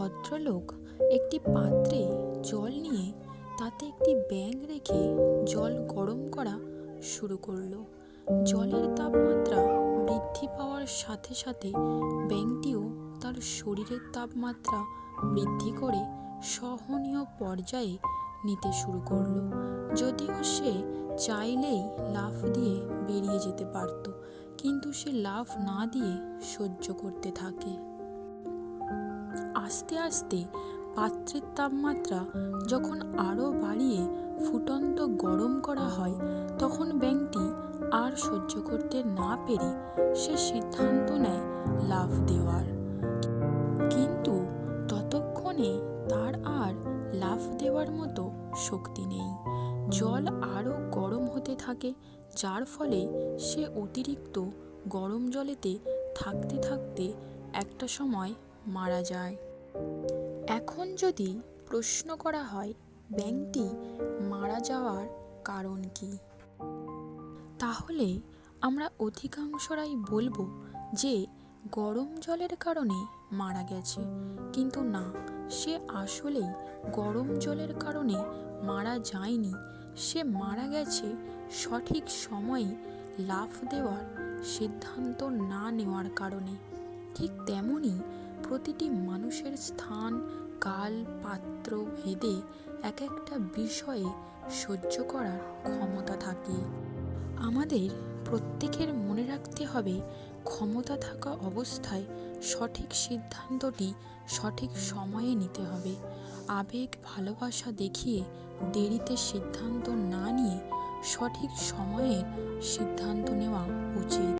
ভদ্রলোক একটি পাত্রে জল নিয়ে তাতে একটি ব্যাঙ রেখে জল গরম করা শুরু করল। জলের তাপমাত্রা বৃদ্ধি পাওয়ার সাথে সাথে ব্যাঙটিও তার শরীরের তাপমাত্রা বৃদ্ধি করে সহনীয় পর্যায়ে নিতে শুরু করল। যদিও সে চাইলেই লাফ দিয়ে বেরিয়ে যেতে পারত, কিন্তু সে লাফ না দিয়ে সহ্য করতে থাকে। আস্তে আস্তে পাত্রের তাপমাত্রা যখন আরও বাড়িয়ে ফুটন্ত গরম করা হয়, তখন ব্যাঙটি আর সহ্য করতে না পেরে সে সিদ্ধান্ত নেয় লাফ দেওয়ার। কিন্তু ততক্ষণে তার আর লাফ দেওয়ার মতো শক্তি নেই। জল আরও গরম হতে থাকে, যার ফলে সে অতিরিক্ত গরম জলেতে থাকতে থাকতে একটা সময় মারা যায়। এখন যদি প্রশ্ন করা হয়, ব্যাংকটি মারা যাওয়ার কারণ কি? তাহলে আমরা অধিকাংশরাই বলব যে, গরম জলের কারণে মারা গেছে। কিন্তু না, সে আসলেই গরম জলের কারণে মারা যায়নি। সে মারা গেছে সঠিক সময়ে লাফ দেওয়ার সিদ্ধান্ত না নেওয়ার কারণে। ঠিক তেমনই প্রতিটি মানুষের স্থান, কাল, পাত্র, ভেদে এক একটা বিষয়ে সহ্য করার ক্ষমতা থাকে। আমাদের প্রত্যেকের মনে রাখতে হবে, ক্ষমতা থাকা অবস্থায় সঠিক সিদ্ধান্তটি সঠিক সময়ে নিতে হবে। আবেগ, ভালোবাসা দেখিয়ে দেরিতে সিদ্ধান্ত না নিয়ে সঠিক সময়ে সিদ্ধান্ত নেওয়া